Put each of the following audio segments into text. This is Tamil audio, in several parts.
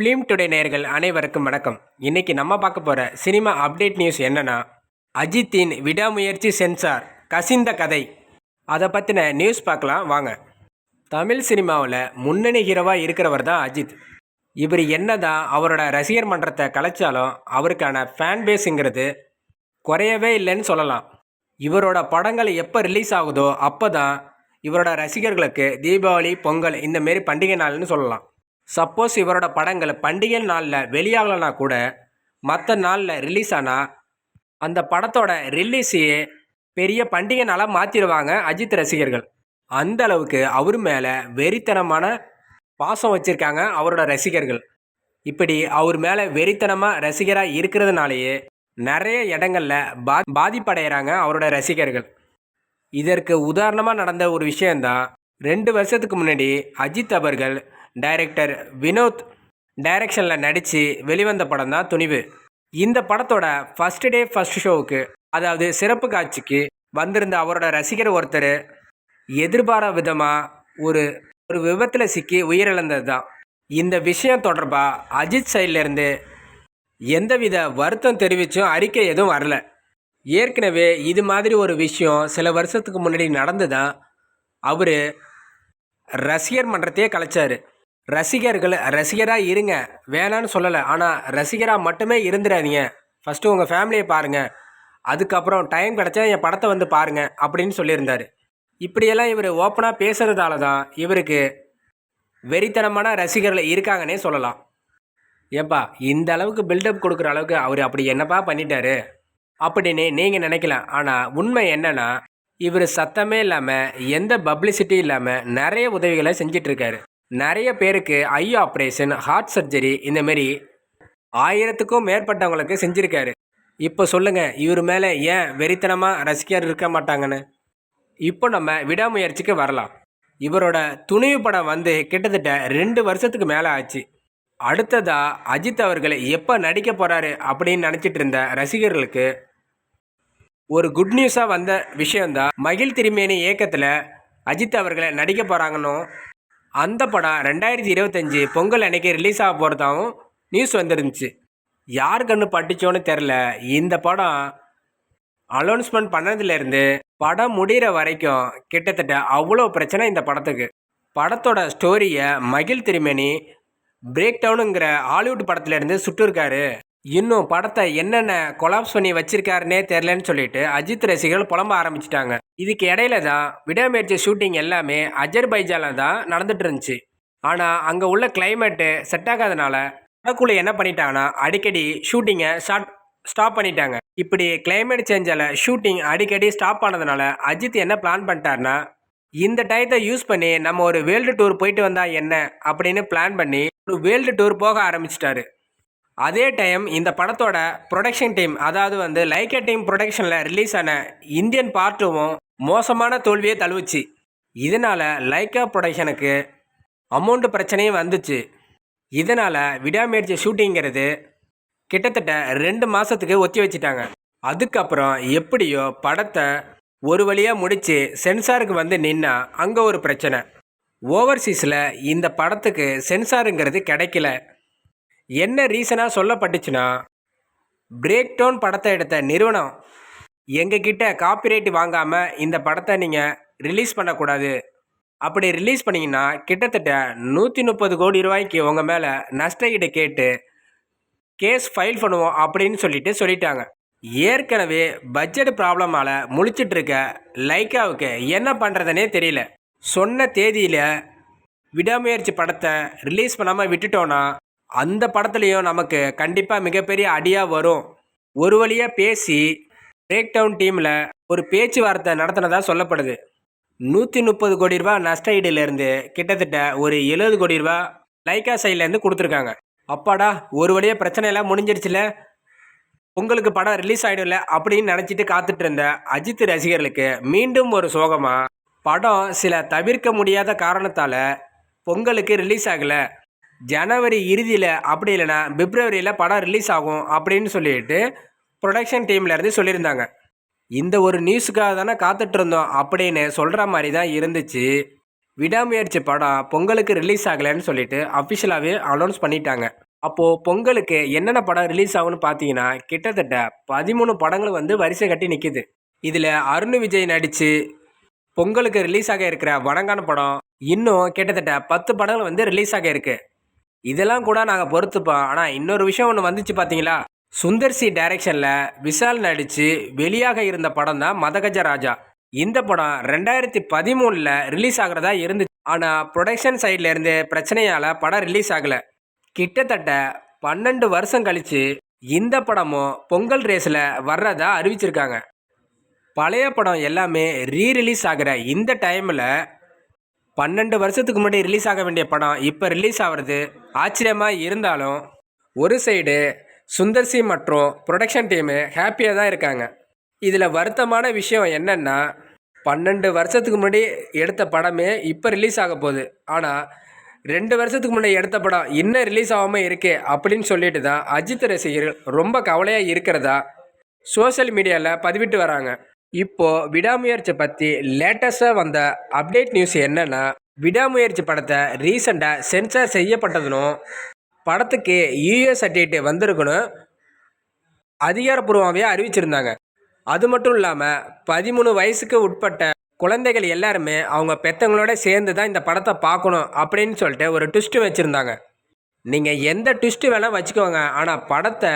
ஃபிலிம் டுடே நேயர்கள் அனைவருக்கும் வணக்கம். இன்றைக்கி நம்ம பார்க்க போகிற சினிமா அப்டேட் நியூஸ் என்னன்னா அஜித்தின் விடாமுயற்சி சென்சார் கசிந்த கதை. அதை பற்றின நியூஸ் பார்க்கலாம் வாங்க. தமிழ் சினிமாவில் முன்னணி ஹீரோவாக இருக்கிறவர் தான் அஜித். இவர் என்னதான் அவரோட ரசிகர் மன்றத்தை கலைச்சாலும் அவருக்கான ஃபேன் பேஸுங்கிறது குறையவே இல்லைன்னு சொல்லலாம். இவரோட படங்கள் எப்போ ரிலீஸ் ஆகுதோ அப்போ தான் இவரோட ரசிகர்களுக்கு தீபாவளி பொங்கல் இந்தமாரி பண்டிகை நாள்னு சொல்லலாம். சப்போஸ் இவரோட படங்கள் பண்டிகை நாளில் வெளியாகலைன்னா கூட மற்ற நாளில் ரிலீஸ் ஆனால் அந்த படத்தோட ரிலீஸையே பெரிய பண்டிகை நாளாக மாற்றிடுவாங்க அஜித் ரசிகர்கள். அந்த அளவுக்கு அவர் மேலே வெறித்தனமான பாசம் வச்சுருக்காங்க அவரோட ரசிகர்கள். இப்படி அவர் மேலே வெறித்தனமாக ரசிகராக இருக்கிறதுனாலேயே நிறைய இடங்களில் பா பாதிப்படைகிறாங்க அவரோட ரசிகர்கள். இதற்கு உதாரணமாக நடந்த ஒரு விஷயந்தான் ரெண்டு வருஷத்துக்கு முன்னாடி அஜித் அவர்கள் டைரக்டர் வினோத் டைரக்ஷனில் நடித்து வெளிவந்த படம் தான் துணிவு. இந்த படத்தோட ஃபஸ்ட் டே ஃபஸ்ட் ஷோவுக்கு அதாவது சிறப்பு காட்சிக்கு வந்திருந்த அவரோட ரசிகர் ஒருத்தர் எதிர்பாராத விதமாக ஒரு ஒரு விபத்தில் சிக்கி உயிரிழந்தது தான். இந்த விஷயம் தொடர்பாக அஜித் சைட்லேருந்து எந்தவித வருத்தம் தெரிவித்தும் அறிக்கை எதுவும் வரல. ஏற்கனவே இது மாதிரி ஒரு விஷயம் சில வருஷத்துக்கு முன்னாடி நடந்து தான் அவர் ரசிகர் மன்றத்தையே கலைச்சார். ரசிகர்கள் ரசிகராக இருங்க. வேணான்னு சொல்லலை. ஆனால் ரசிகராக மட்டுமே இருந்துடாதீங்க ஃபஸ்ட்டு உங்கள் ஃபேமிலியை பாருங்கள் அதுக்கப்புறம் டைம் கிடச்சா என் படத்தை வந்து பாருங்கள் அப்படின்னு சொல்லியிருந்தார். இப்படியெல்லாம் இவர் ஓப்பனாக பேசுகிறதால தான் இவருக்கு வெறித்தனமான ரசிகர்கள் இருக்காங்கன்னே சொல்லலாம். ஏப்பா இந்த அளவுக்கு பில்டப் கொடுக்குற அளவுக்கு அவர் அப்படி என்னப்பா பண்ணிட்டாரு? அப்படின்னு நீங்கள் நினைக்கலாம். ஆனால் உண்மை என்னென்னா இவர் சத்தமே இல்லாமல் எந்த பப்ளிசிட்டி இல்லாமல் நிறைய உதவிகளை செஞ்சிட்ருக்காரு நிறைய பேருக்கு ஐ ஆப்ரேஷன் ஹார்ட் சர்ஜரி இந்தமாரி ஆயிரத்துக்கும் மேற்பட்டவங்களுக்கு செஞ்சுருக்காரு. இப்போ சொல்லுங்கள் இவர் மேலே ஏன் வெறித்தனமாக ரசிகர் இருக்க மாட்டாங்கன்னு? இப்போ நம்ம விடாமுயற்சிக்கு வரலாம். இவரோட துணிவு படம் வந்து கிட்டத்தட்ட ரெண்டு வருஷத்துக்கு மேலே ஆச்சு. அடுத்ததாக அஜித் அவர்கள் எப்போ நடிக்க போகிறாரு அப்படின்னு நினச்சிட்டு இருந்த ரசிகர்களுக்கு ஒரு குட் நியூஸாக வந்த விஷயந்தான் மகிழ் திருமேனி இயக்கத்தில் அஜித் அவர்களை நடிக்க போகிறாங்கன்னு அந்த படம் ரெண்டாயிரத்தி இருபத்தஞ்சி பொங்கல் அன்னைக்கு ரிலீஸ் ஆக போகிறதாவும் நியூஸ் வந்துருந்துச்சு. யார் கண்ணு பட்டுச்சோன்னு தெரில இந்த படம் அலௌன்ஸ்மெண்ட் பண்ணதுலேருந்து படம் முடிகிற வரைக்கும் கிட்டத்தட்ட அவ்வளோ பிரச்சனை இந்த படத்துக்கு. படத்தோட ஸ்டோரியை மகிழ் திருமணி பிரேக் டவுனுங்கிற ஹாலிவுட் படத்துலேருந்து சுட்டிருக்காரு. இன்னும் படத்தை என்னென்ன கொலாப்ஸ் பண்ணி வச்சிருக்காருன்னே தெரிலன்னு சொல்லிட்டு அஜித் ரசிகர்கள் புலம்ப ஆரம்பிச்சிட்டாங்க. இதுக்கு இடையில தான் விடாமுயற்சி ஷூட்டிங் எல்லாமே அஜர்பைஜானில் தான் நடந்துட்டு இருந்துச்சு. ஆனால் அங்கே உள்ள கிளைமேட்டு செட் ஆகாதனால படக்குழு என்ன பண்ணிட்டாங்கன்னா அடிக்கடி ஷூட்டிங்கை ஷார்ட் ஸ்டாப் பண்ணிட்டாங்க. இப்படி கிளைமேட் சேஞ்சால் ஷூட்டிங் அடிக்கடி ஸ்டாப் ஆனதுனால அஜித் என்ன பிளான் பண்ணிட்டாருன்னா இந்த டயத்தை யூஸ் பண்ணி நம்ம ஒரு வேர்ல்டு டூர் போயிட்டு வந்தால் என்ன அப்படின்னு பிளான் பண்ணி ஒரு வேர்ல்டு டூர் போக ஆரம்பிச்சிட்டாரு. அதே டைம் இந்த படத்தோட ப்ரொடக்ஷன் டீம் அதாவது வந்து லைக்கா டீம் ப்ரொடக்ஷனில் ரிலீஸ் ஆன இந்தியன் பார்ட்டுவும் மோசமான தோல்வியை தழுவுச்சு. இதனால் லைக்கா ப்ரொடக்ஷனுக்கு அமௌண்ட் பிரச்சனையும் வந்துச்சு. இதனால் விடாமுயற்சி ஷூட்டிங்கிறது கிட்டத்தட்ட ரெண்டு மாதத்துக்கு ஒத்தி வச்சிட்டாங்க. அதுக்கப்புறம் எப்படியோ படத்தை ஒரு வழியாக முடித்து சென்சாருக்கு வந்து நின்னா அங்கே ஒரு பிரச்சனை. ஓவர்சீஸில் இந்த படத்துக்கு சென்சாருங்கிறது கிடைக்கல. என்ன ரீசனாக சொல்லப்பட்டுச்சுன்னா பிரேக் டவுன் படத்தை எடுத்த நிறுவனம் எங்ககிட்ட காப்பிரைட் வாங்காமல் இந்த படத்தை நீங்கள் ரிலீஸ் பண்ணக்கூடாது. அப்படி ரிலீஸ் பண்ணிங்கன்னா கிட்டத்தட்ட நூற்றி முப்பது கோடி ரூபாய்க்கு உங்கள் மேலே நஷ்ட ஈடு கேட்டு கேஸ் ஃபைல் பண்ணுவோம் அப்படின்னு சொல்லிட்டு சொல்லிட்டாங்க. ஏற்கனவே பட்ஜெட் ப்ராப்ளமால் முழிச்சிட்ருக்க லைக்காவுக்கு என்ன பண்ணுறதுனே தெரியல. சொன்ன தேதியில் விடாமுயற்சி படத்தை ரிலீஸ் பண்ணாமல் விட்டுட்டோன்னா அந்த படத்துலேயும் நமக்கு கண்டிப்பாக மிகப்பெரிய அடியாக வரும். ஒரு வழியாக பேசி பிரேக் டவுன் டீமில் ஒரு பேச்சுவார்த்தை நடத்தினதாக சொல்லப்படுது. நூற்றி முப்பது கோடி ரூபா நஷ்ட ஈடுலேருந்து கிட்டத்தட்ட ஒரு எழுபது கோடி ரூபா லைக்கா சைட்லேருந்து கொடுத்துருக்காங்க. அப்பாடா ஒரு வழியாக பிரச்சனையெல்லாம் முடிஞ்சிருச்சுல? உங்களுக்கு படம் ரிலீஸ் ஆகிடும்ல அப்படின்னு நினச்சிட்டு காத்துட்டு இருந்த அஜித் ரசிகர்களுக்கு மீண்டும் ஒரு சோகமாக படம் சில தவிர்க்க முடியாத காரணத்தால் பொங்கலுக்கு ரிலீஸ் ஆகலை. ஜனவரி இறுதியில் அப்படி இல்லைன்னா பிப்ரவரியில் படம் ரிலீஸ் ஆகும் அப்படின்னு சொல்லிட்டு ப்ரொடக்ஷன் டீம்லேருந்து சொல்லியிருந்தாங்க. இந்த ஒரு நியூஸுக்காக தானே காத்துட்டு இருந்தோம் அப்படின்னு சொல்கிற மாதிரி தான் இருந்துச்சு. விடாமுயற்சி படம் பொங்கலுக்கு ரிலீஸ் ஆகலைன்னு சொல்லிட்டு அஃபிஷியலாகவே அனௌன்ஸ் பண்ணிட்டாங்க. அப்போது பொங்கலுக்கு என்னென்ன படம் ரிலீஸ் ஆகும்னு பார்த்தீங்கன்னா கிட்டத்தட்ட பதிமூணு படங்கள் வந்து வரிசை கட்டி நிற்கிது இதில் அருண் விஜய் நடித்து பொங்கலுக்கு ரிலீஸ் ஆக இருக்கிற வணங்கான படம் இன்னும் கிட்டத்தட்ட பத்து படங்கள் வந்து ரிலீஸ் ஆக இருக்குது இதெல்லாம் கூட நாங்கள் பொறுத்துப்போம். ஆனால் இன்னொரு விஷயம் ஒன்று வந்துச்சு பார்த்தீங்களா? சுந்தர் சி டைரக்ஷனில் விஷால் நடித்து வெளியாக இருந்த படம் தான் மதகஜ ராஜா. இந்த படம் ரெண்டாயிரத்தி பதிமூணில் ரிலீஸ் ஆகிறதா இருந்துச்சு. ஆனால் ப்ரொடக்ஷன் சைட்லேருந்து பிரச்சனையால் படம் ரிலீஸ் ஆகலை. கிட்டத்தட்ட பன்னெண்டு வருஷம் கழித்து இந்த படமும் பொங்கல் ரேஸில் வர்றதா அறிவிச்சிருக்காங்க. பழைய படம் எல்லாமே ரீ ரிலீஸ் ஆகிற இந்த டைமில் பன்னெண்டு வருஷத்துக்கு முன்னாடி ரிலீஸ் ஆக வேண்டிய படம் இப்போ ரிலீஸ் ஆகிறது ஆச்சரியமாக இருந்தாலும் ஒரு சைடு சுந்தர்சி மற்றும் ப்ரொடக்ஷன் டீமு ஹாப்பியாக தான் இருக்காங்க. இதில் வருத்தமான விஷயம் என்னென்னா பன்னெண்டு வருஷத்துக்கு முன்னாடி எடுத்த படமே இப்போ ரிலீஸ் ஆக போகுது. ஆனால் ரெண்டு வருஷத்துக்கு முன்னாடி எடுத்த படம் இன்னும் ரிலீஸ் ஆகாமல் இருக்கே அப்படின்னு சொல்லிட்டு தான் அஜித் ரசிகர்கள் ரொம்ப கவலையாக இருக்கிறதா சோஷியல் மீடியாவில் பதிவிட்டு வராங்க. இப்போது விடாமுயற்சி பற்றி லேட்டஸ்ட்டாக வந்த அப்டேட் நியூஸ் என்னென்னா விடாமுயற்சி படத்தை ரீசெண்டாக சென்சார் செய்யப்பட்டதுனும் படத்துக்கு யூஏ சர்டிஃபிகேட் வந்திருக்குன்னு அதிகாரப்பூர்வமாகவே அறிவிச்சிருந்தாங்க. அது மட்டும் இல்லாமல் பதிமூணு வயசுக்கு உட்பட்ட குழந்தைகள் எல்லாருமே அவங்க பெத்தவங்களோட சேர்ந்து தான் இந்த படத்தை பார்க்கணும் அப்படின்னு சொல்லிட்டு ஒரு ட்விஸ்ட்டு வச்சுருந்தாங்க. நீங்கள் எந்த ட்விஸ்ட்டு வேணால் வச்சுக்கோங்க. ஆனால் படத்தை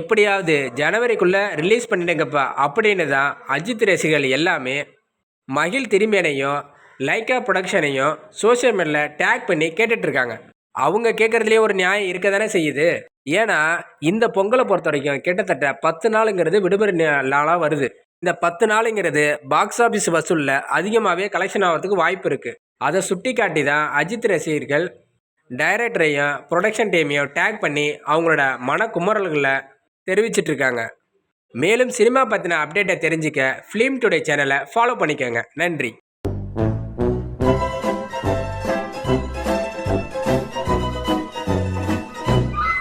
எப்படியாவது ஜனவரிக்குள்ளே ரிலீஸ் பண்ணிடுங்கப்பா அப்படின்னு தான் அஜித் ரசிகர்கள் எல்லாமே மகிழ் திரும்பியனையும் லைக்கா ப்ரொடக்ஷனையும் சோஷியல் மீடியாவில் டேக் பண்ணி கேட்டுட்ருக்காங்க அவங்க கேட்குறதுலேயே ஒரு நியாயம் இருக்க தானே செய்யுது. ஏன்னா இந்த பொங்கலை பொறுத்த வரைக்கும் கிட்டத்தட்ட பத்து நாளுங்கிறது விடுமுறை நாளாக வருது. இந்த பத்து நாளுங்கிறது பாக்ஸ் ஆஃபீஸ் வசூலில் அதிகமாகவே கலெக்ஷன் ஆகிறதுக்கு வாய்ப்பு இருக்குது அதை சுட்டி காட்டி தான் அஜித் ரசிகர்கள் டைரக்டரையும் ப்ரொடக்ஷன் டீமையும் டேக் பண்ணி அவங்களோட மன தெரிவிச்சிட்ருக்காங்க மேலும் சினிமா பற்றின அப்டேட்டை தெரிஞ்சுக்க ஃபிலிம் டுடே சேனலை ஃபாலோ பண்ணிக்கோங்க. நன்றி.